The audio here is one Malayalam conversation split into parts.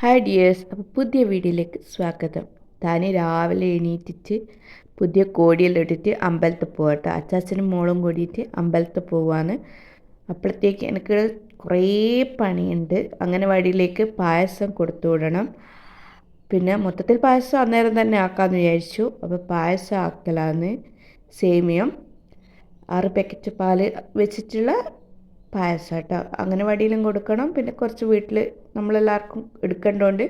ഹായ് ഡിയേഴ്സ് അപ്പോൾ പുതിയ വീഡിയോയിലേക്ക് സ്വാഗതം. താൻ രാവിലെ എണീറ്റിട്ട് പുതിയ കോടിയെല്ലാം ഇട്ടിട്ട് അമ്പലത്തിൽ പോകട്ടെ അച്ചാച്ചനും മോളും കൂടിയിട്ട് അമ്പലത്തിൽ പോവാണ്. അപ്പോഴത്തേക്ക് എനിക്ക് കുറേ പണിയുണ്ട്. അങ്ങനെ അംഗനവാടിയിലേക്ക് പായസം കൊടുത്തു വിടണം. പിന്നെ മൊത്തത്തിൽ പായസം അന്നേരം തന്നെ ആക്കാമെന്ന് വിചാരിച്ചു. അപ്പോൾ പായസം ആക്കലാന്ന്. സേമിയം ആറ് പാക്കറ്റ് പാൽ വെച്ചിട്ടുള്ള പായസം കേട്ടോ വടിയിലും കൊടുക്കണം. പിന്നെ കുറച്ച് വീട്ടിൽ നമ്മളെല്ലാവർക്കും എടുക്കേണ്ടതുകൊണ്ട്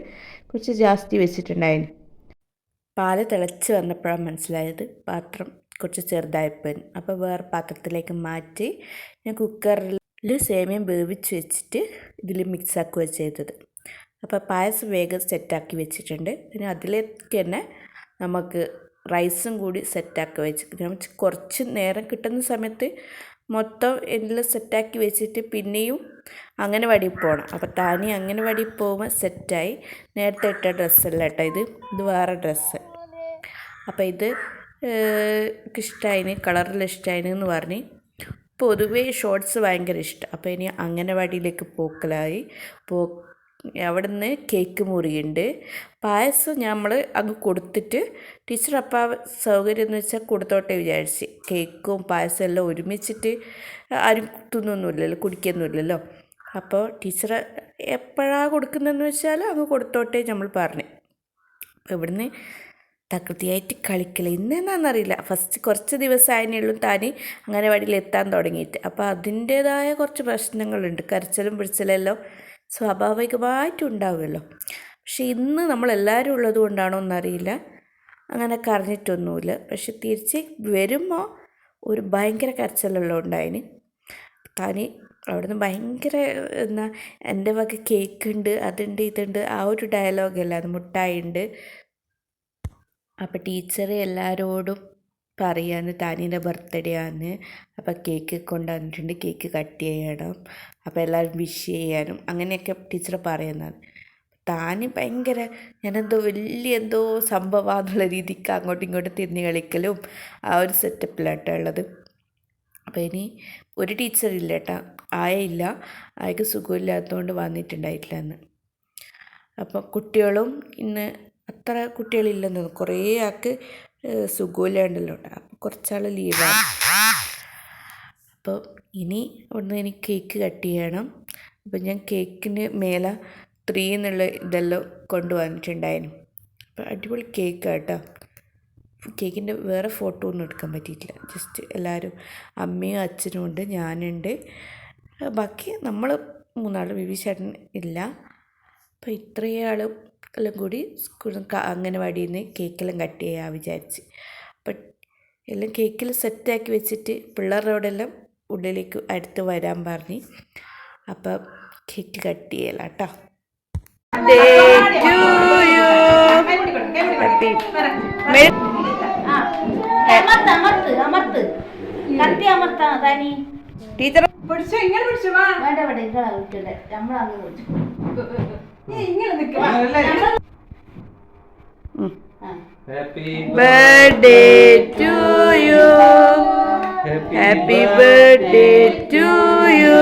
കുറച്ച് ജാസ്തി വെച്ചിട്ടുണ്ടായിരുന്നു പാൽ തിളച്ച് വന്നപ്പോഴാണ് മനസ്സിലായത്. പാത്രം കുറച്ച് ചെറുതായിപ്പോയി അപ്പോൾ വേറെ പാത്രത്തിലേക്ക് മാറ്റി ഞാൻ കുക്കറിൽ സേമിയം വേവിച്ച് വെച്ചിട്ട് ഇതിൽ മിക്സ് ആക്കുകയാണ് ചെയ്തത്. അപ്പോൾ പായസം വേഗം സെറ്റാക്കി വെച്ചിട്ടുണ്ട്. പിന്നെ അതിലേക്ക് തന്നെ നമുക്ക് റൈസും കൂടി സെറ്റാക്കി വെച്ച് കുറച്ച് നേരം കിട്ടുന്ന സമയത്ത് മൊത്തം എല്ലാം സെറ്റാക്കി വെച്ചിട്ട് പിന്നെയും അംഗനവാടി പോകണം അപ്പോൾ താനി അംഗനവാടി പോകുമ്പോൾ സെറ്റായി നേരത്തെ ഇട്ട ഡ്രസ്സല്ല കേട്ടോ ഇത്. ഇത് വേറെ ഡ്രസ്സ് അപ്പോൾ ഇത് ഇഷ്ടമായിന് കളറിൽ ഇഷ്ടമായിന് എന്ന് പറഞ്ഞ് പൊതുവേ ഷോർട്സ് ഭയങ്കര ഇഷ്ടം. അപ്പോൾ ഇനി അംഗനവാടിയിലേക്ക് പോക്കലായി. പോ അവിടെ നിന്ന് കേക്ക് മുറിയുണ്ട്. പായസം നമ്മൾ അങ്ങ് കൊടുത്തിട്ട് ടീച്ചർ അപ്പം സൗകര്യം എന്ന് വെച്ചാൽ കൊടുത്തോട്ടെ വിചാരിച്ച്. കേക്കും പായസം എല്ലാം ഒരുമിച്ചിട്ട് ആരും തിന്നൊന്നുമില്ലല്ലോ കുടിക്കൊന്നുമില്ലല്ലോ. അപ്പോൾ ടീച്ചർ എപ്പോഴാണ് കൊടുക്കുന്നതെന്ന് വെച്ചാൽ അങ്ങ് കൊടുത്തോട്ടെ നമ്മൾ പറഞ്ഞു. അപ്പോൾ ഇവിടുന്ന് തകൃതിയായിട്ട് കളിക്കില്ല ഇന്നെന്നാണെന്നറിയില്ല ഫസ്റ്റ് കുറച്ച് ദിവസമായതിനുള്ളൂ താൻ അങ്ങനെ വഴിയിൽ എത്താൻ തുടങ്ങിയിട്ട്. അപ്പോൾ അതിന്റേതായ കുറച്ച് പ്രശ്നങ്ങളുണ്ട്. കരച്ചിലും പിടിച്ചിലെല്ലാം സ്വാഭാവികമായിട്ടും ഉണ്ടാവുമല്ലോ പക്ഷെ ഇന്ന് നമ്മളെല്ലാവരും ഉള്ളത് കൊണ്ടാണോ എന്നറിയില്ല. അങ്ങനെ കരഞ്ഞിട്ടൊന്നുമില്ല. പക്ഷെ തിരിച്ച് വരുമ്പോൾ ഒരു ഭയങ്കര കരച്ചിലെല്ലാം ഉണ്ടായിന് തനി അവിടുന്ന് ഭയങ്കര എന്നാ എന്റെ വക കേക്ക് ഉണ്ട് അതുണ്ട് ഇതുണ്ട് ആ ഒരു ഡയലോഗല്ല. അത് മുട്ടായി ഉണ്ട് അപ്പോൾ ടീച്ചർ എല്ലാവരോടും പറയാണ് താനീന്റെ ബർത്ത്ഡേ ആണ്. അപ്പോൾ കേക്ക് കൊണ്ടുവന്നിട്ടുണ്ട്. കേക്ക് കട്ട് ചെയ്യണം. അപ്പോൾ എല്ലാവരും വിഷ് ചെയ്യാനും അങ്ങനെയൊക്കെ ടീച്ചർ പറയുന്നതാണ് താന് ഭയങ്കര ഞാനെന്തോ വലിയ എന്തോ സംഭവമാണെന്നുള്ള രീതിക്ക് അങ്ങോട്ടും ഇങ്ങോട്ടും തിരിഞ്ഞ് കളിക്കലും ആ ഒരു സെറ്റപ്പിലാട്ടോ ഉള്ളത്. അപ്പോൾ ഇനി ഒരു ടീച്ചറില്ല കേട്ടോ. ആയയില്ല. അയാൾക്ക് സുഖമില്ലാത്തതുകൊണ്ട് വന്നിട്ടുണ്ടായിട്ടില്ല എന്ന് അപ്പോൾ കുട്ടികളും ഇന്ന് അത്ര കുട്ടികളില്ലെന്ന് കുറേ ആൾക്ക് സുഖമില്ലാണ്ടല്ലോ അപ്പോൾ കുറച്ചാൾ ലീവാണ് അപ്പോൾ ഇനി ഒന്ന് എനിക്ക് കേക്ക് കട്ട് ചെയ്യണം. അപ്പോൾ ഞാൻ കേക്കിന് മേലെ ത്രീ എന്നുള്ള ഇതെല്ലാം കൊണ്ടുവന്നിട്ടുണ്ടായിരുന്നു അപ്പോൾ അടിപൊളി കേക്ക് കേട്ടോ കേക്കിന്റെ വേറെ ഫോട്ടോ ഒന്നും എടുക്കാൻ പറ്റിയിട്ടില്ല. ജസ്റ്റ് എല്ലാവരും അമ്മയും അച്ഛനും ഉണ്ട് ഞാനുണ്ട്. ബാക്കി നമ്മൾ മൂന്നാൾ ബിബി ചേട്ടൻ ഇല്ല. അപ്പോൾ ഇത്രയും ആളും എല്ലാം കൂടി അംഗനവാടിയിൽ നിന്ന് കേക്കെല്ലാം കട്ട് ചെയ്യാൻ വിചാരിച്ച്. അപ്പം എല്ലാം കേക്കിൽ സെറ്റാക്കി വെച്ചിട്ട് പിള്ളേരോടെല്ലാം ഉള്ളിലേക്ക് അടുത്ത് വരാൻ പറഞ്ഞ് അപ്പം കേക്ക് കട്ട് ചെയ്യല കേട്ടോ ടീച്ചർ പിടിച്ചോ ഇങ്ങനെ പിടിച്ചോ വാ. വേണ്ട വേണ്ട വിട്ടില്ലേ നമ്മളങ്ങ് വിളിച്ചു birthday to you happy birthday to you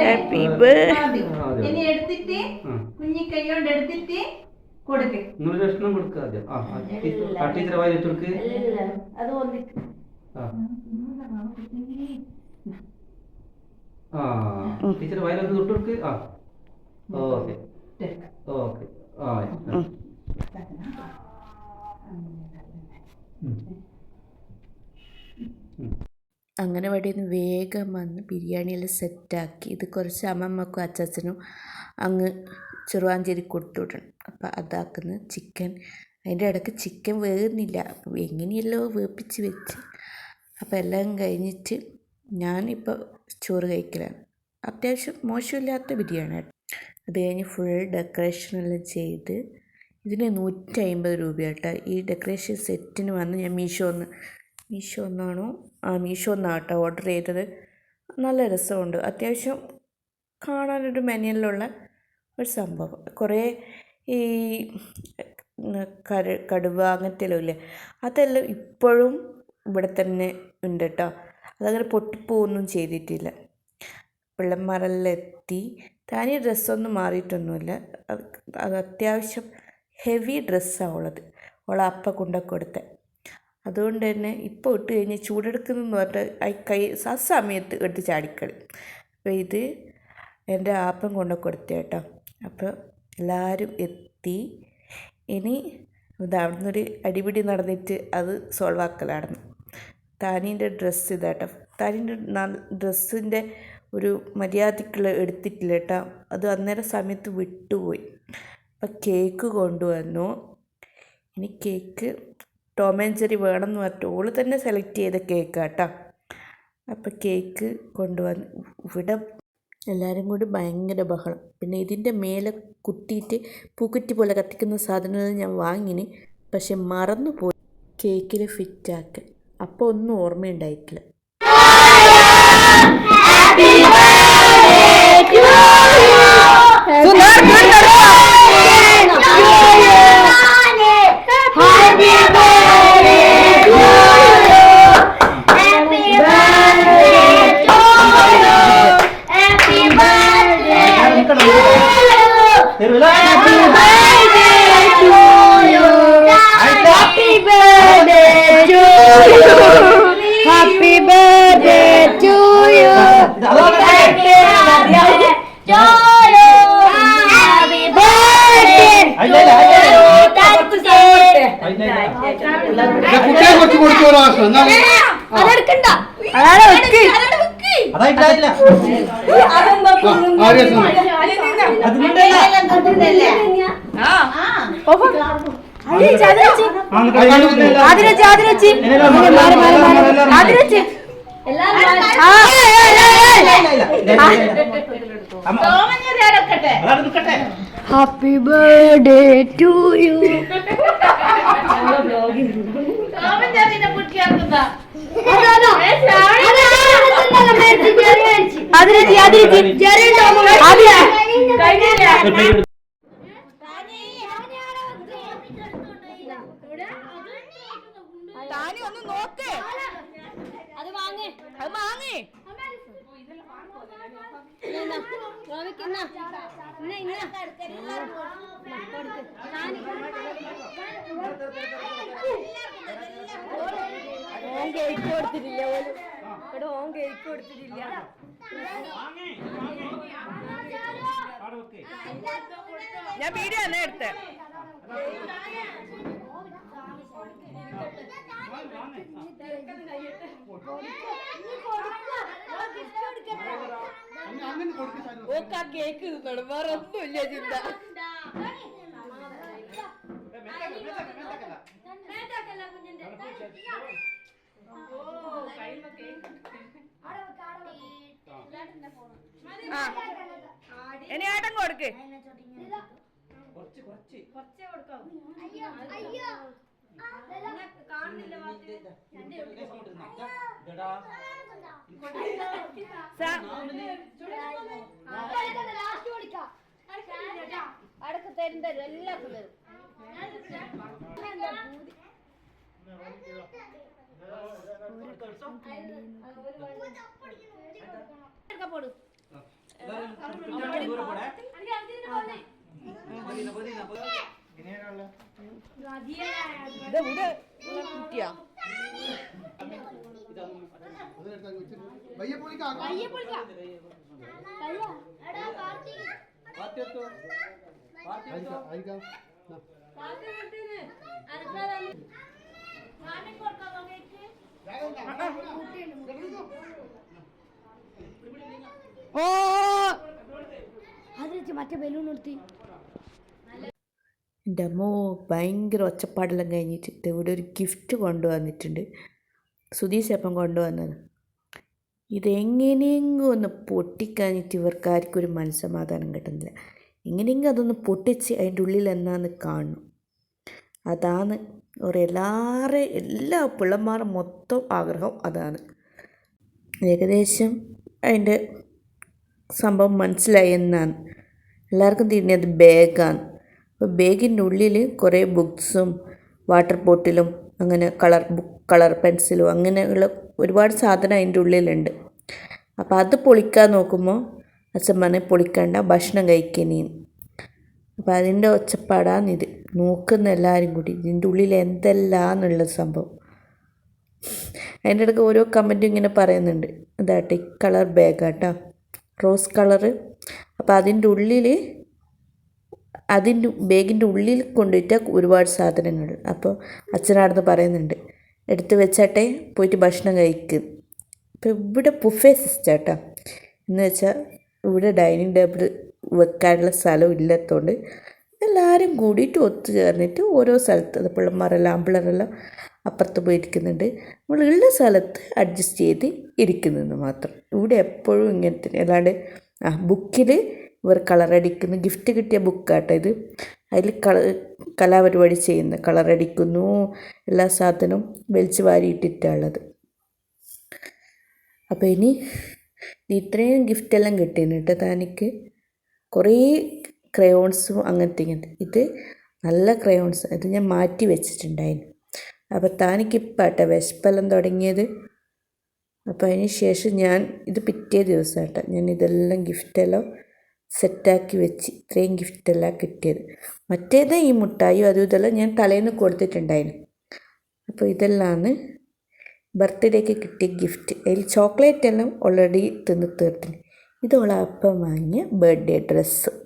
happy birthday ഇനി എടുത്തിട്ട് കുഞ്ഞി കൈ കൊണ്ട് എടുത്തിട്ട് കൊടുക്ക്. നൂറ് കഷ്ണം കൊടുക്കുക ആദ്യം. ആ ആ, ടീച്ചർ വായി കൊടുക്ക് അത് ഒന്നിട്ട് ആ. ആ ടീച്ചർ വായിലൊന്ന് തൊട്ട് കൊടുക്ക് ആ. ഓക്കെ. ഓക്കെ. ആ. ഉം. അംഗനവാടിയിൽ നിന്ന് വേഗം വന്ന് ബിരിയാണിയെല്ലാം സെറ്റാക്കി. ഇത് കുറച്ച് അമ്മമ്മക്കും അച്ചാച്ചനും അങ്ങ് ചെറുവാഞ്ചേരി കൊടുത്തു വിടണം. അപ്പോൾ അതാക്കുന്ന ചിക്കൻ. അതിന്റെ ഇടയ്ക്ക് ചിക്കൻ വേകുന്നില്ല അപ്പോൾ എങ്ങനെയല്ലോ വേപ്പിച്ച് വെച്ച്. അപ്പോൾ എല്ലാം കഴിഞ്ഞിട്ട് ഞാനിപ്പോൾ ചോറ് കഴിക്കലാണ്. അത്യാവശ്യം മോശമില്ലാത്ത ബിരിയാണി അത് കഴിഞ്ഞ് ഫുൾ ഡെക്കറേഷനെല്ലാം ചെയ്ത് ഇതിന് നൂറ്റി അമ്പത് രൂപ കേട്ടോ ഈ ഡെക്കറേഷൻ സെറ്റിന് വന്ന് ഞാൻ മീഷോന്ന് മീഷോ ഒന്നാണോ? ആ മീഷോ ഒന്നാണ് കേട്ടോ ഓർഡർ ചെയ്തത്. നല്ല രസമുണ്ട്. അത്യാവശ്യം കാണാനൊരു മെനയിലുള്ള ഒരു സംഭവം. കുറേ ഈ കര കടുവ അങ്ങനത്തെ ഇല്ലേ? അതെല്ലാം ഇപ്പോഴും ഇവിടെ തന്നെ ഉണ്ട് കേട്ടോ അതങ്ങനെ പൊട്ടിപ്പോവൊന്നും ചെയ്തിട്ടില്ല. പിള്ളന്മാരെല്ലാം എത്തി. താനി ഡ്രസ്സൊന്നും മാറിയിട്ടൊന്നുമില്ല. അത് അത് അത്യാവശ്യം ഹെവി ഡ്രസ്സാണ് ഉള്ളത്. അവളെ അപ്പ കൊണ്ട കൊടുത്തത് അതുകൊണ്ട് തന്നെ ഇപ്പോൾ ഇട്ട് കഴിഞ്ഞ് ചൂടെടുക്കുന്നെന്ന് പറഞ്ഞിട്ട് കൈ ആ സമയത്ത് എടുത്ത് ചാടിക്കളി. അപ്പോൾ ഇത് എന്റെ ആപ്പം കൊണ്ട് കൊടുത്ത കേട്ടോ. അപ്പോൾ എല്ലാവരും എത്തി. ഇനി ഇത് അവിടെ നിന്നൊരു അടിപിടി നടന്നിട്ട് അത് സോൾവ് താനീന്റെ ഡ്രസ്സ് ഇതാട്ടോ. താനീന്റെ ഡ്രസ്സിന്റെ ഒരു മര്യാദയ്ക്ക് എടുത്തിട്ടില്ല കേട്ടോ അത് അന്നേരം സമയത്ത് വിട്ടുപോയി. അപ്പം കേക്ക് കൊണ്ടുവന്നു. ഇനി കേക്ക് ടോം ആൻഡ് ജെറി പറഞ്ഞിട്ട് ഓൾ തന്നെ സെലക്ട് ചെയ്ത കേക്ക് കേട്ടോ അപ്പം കേക്ക് കൊണ്ടുവന്ന് ഇവിടെ എല്ലാവരും കൂടി ഭയങ്കര ബഹളം. പിന്നെ ഇതിന്റെ മേലെ കുത്തിയിട്ട് പൂക്കുറ്റി പോലെ കത്തിക്കുന്ന സാധനങ്ങൾ ഞാൻ വാങ്ങിന്. പക്ഷെ മറന്നു പോയി കേക്കിൽ ഫിറ്റാക്കാൻ അപ്പോൾ ഒന്നും ഓർമ്മയുണ്ടായിട്ടില്ല. Happy birthday! കുട്ടിയെ കൊച്ചു കൊടുത്തോളൂ അതായിട്ടില്ല ആര്യ അത് മിണ്ടല്ല. അമ്മ, അതാണ് നിൽക്കട്ടെ ഹാപ്പി ബർത്ത്ഡേ ടു യു ഒന്ന് നോക്ക്. അത് വാങ്ങേ. അത് വാങ്ങേ. ഓൻ കേക്ക് കൊടുത്തിട്ടില്ല ഓൽ ഇവിടെ ഓൻ കേക്ക് കൊടുത്തിട്ടില്ല. ഞാൻ വീഡിയോ തന്നെ എടുത്തേ. ഓക്ക് ആ കേക്ക് തിന്നണം. വേറെ ഒന്നുമില്ല ചിന്ത. ഇനി ഏട്ടൻ കൊടുക്ക്. കുറച്ച് കുറച്ച്. ഇതെടാ. സാ- അടക്ക് തരും തരും എല്ലാവർക്കും തരും പോടും എല്ലാവരും കുറച്ച് ദൂരെ പോണേ. വയ്യ പോരീന, പോരീന. ഇത് ഇവിടെ കുട്ടിയാ പാത്തി എടുത്തോ. പാത്തി എടുത്തോ. ഓ! അതിന് മറ്റേ ബലൂൺ നിർത്തി എന്റെ അമ്മോ ഭയങ്കര ഒച്ചപ്പാടെല്ലാം കഴിഞ്ഞിട്ട് ദേ ഇവിടെ ഒരു ഗിഫ്റ്റ് കൊണ്ടുവന്നിട്ടുണ്ട്. സുധീഷ് അപ്പം കൊണ്ടുവന്നത്. ഇതെങ്ങനെയെങ്കിലും ഒന്ന് പൊട്ടിക്കാഞ്ഞിട്ട് ഇവർക്കാർക്കും ഒരു മനസ്സമാധാനം കിട്ടുന്നില്ല. എങ്ങനെയെങ്കിലും അതൊന്ന് പൊട്ടിച്ച് അതിന്റെ ഉള്ളിൽ എന്നാന്ന് കാണും അതാണ് ഒരു എല്ലാവരുടെ എല്ലാ പിള്ളന്മാരും മൊത്തം ആഗ്രഹം അതാണ്. ഏകദേശം അതിന്റെ സംഭവം മനസ്സിലായി എന്നാണ്. എല്ലാവർക്കും തിരിഞ്ഞത് ബാഗാണ്. അപ്പോൾ ബാഗിന്റെ ഉള്ളിൽ കുറേ ബുക്സും വാട്ടർ ബോട്ടിലും അങ്ങനെ കളർ ബുക്ക് കളർ പെൻസിലും അങ്ങനെയുള്ള ഒരുപാട് സാധനം അതിന്റെ ഉള്ളിലുണ്ട്. അപ്പോൾ അത് പൊളിക്കാൻ നോക്കുമ്പോൾ അച്ഛൻ പറഞ്ഞ് പൊളിക്കണ്ട ഭക്ഷണം കഴിക്കണേന്ന്. അപ്പം അതിന്റെ ഒച്ചപ്പാടാണിത് നോക്കുന്ന എല്ലാവരും കൂടി ഇതിന്റെ ഉള്ളിൽ എന്തെല്ലാന്നുള്ള സംഭവം. അതിന്റെ ഇടയ്ക്ക് ഓരോ കമന്റും ഇങ്ങനെ പറയുന്നുണ്ട്. അതാട്ടെ കളർ ബാഗാട്ടോ. Rose colour. അപ്പോൾ അതിന്റെ ഉള്ളിൽ അതിന്റെ ബാഗിന്റെ ഉള്ളിൽ കൊണ്ടുപോയിട്ട് ഒരുപാട് സാധനങ്ങൾ. അപ്പോൾ അച്ഛനവിടുന്ന് പറയുന്നുണ്ട്. എടുത്ത് വെച്ചാട്ടെ പോയിട്ട് ഭക്ഷണം കഴിക്കും. ഇപ്പോൾ ഇവിടെ പുഫേ സിസ്റ്റാട്ടാ എന്ന് വെച്ചാൽ ഇവിടെ ഡൈനിങ് ടേബിൾ വെക്കാനുള്ള സ്ഥലം ഇല്ലാത്തതുകൊണ്ട് എല്ലാവരും കൂടിയിട്ട് ഒത്തു ചേർന്നിട്ട് ഓരോ സ്ഥലത്ത് അത് പിള്ളമാരെല്ലാം ആമ്പിള്ളേരെല്ലാം അപ്പുറത്ത് പോയിരിക്കുന്നുണ്ട്. നമ്മളുള്ള സ്ഥലത്ത് അഡ്ജസ്റ്റ് ചെയ്ത് ഇരിക്കുന്നത് മാത്രം. ഇവിടെ എപ്പോഴും ഇങ്ങനെ തന്നെ അല്ലാണ്ട് ആ ബുക്കിൽ ഇവർ കളറടിക്കുന്നു ഗിഫ്റ്റ് കിട്ടിയ ബുക്കാട്ടോ ഇത്. അതിൽ കള കലാപരിപാടി ചെയ്യുന്ന. കളറടിക്കുന്നു എല്ലാ സാധനവും വലിച്ചു വാരിയിട്ടിട്ടുള്ളത് അപ്പോൾ ഇനി ഇത്രയും ഗിഫ്റ്റെല്ലാം കിട്ടിയിരുന്നു കേട്ടോ തനിക്ക്. കുറേ ക്രയോൺസും അങ്ങനത്തെ ഇങ്ങനത്തെ. ഇത് നല്ല ക്രയോൺസ് ഇത് ഞാൻ മാറ്റി വെച്ചിട്ടുണ്ടായിരുന്നു അപ്പോൾ താനിക്കിപ്പോൾ കേട്ടോ വിശപ്പെല്ലാം തുടങ്ങിയത്. അപ്പോൾ അതിന് ശേഷം ഞാൻ ഇത് പിറ്റേ ദിവസം കേട്ടോ ഞാൻ ഇതെല്ലാം ഗിഫ്റ്റെല്ലാം സെറ്റാക്കി വെച്ച് ഇത്രയും ഗിഫ്റ്റെല്ലാം കിട്ടിയത്. മറ്റേത് ഈ മുട്ടായും അതും ഇതെല്ലാം ഞാൻ തലേന്ന് കൊടുത്തിട്ടുണ്ടായിരുന്നു അപ്പോൾ ഇതെല്ലാമാണ് ബർത്ത്ഡേക്ക് കിട്ടിയ ഗിഫ്റ്റ്. അതിൽ ചോക്ലേറ്റ് എല്ലാം ഓൾറെഡി തിന്ന് തീർത്തിന്. ഇത് അപ്പം വാങ്ങിയ ബർത്ത്ഡേ ഡ്രസ്സ്.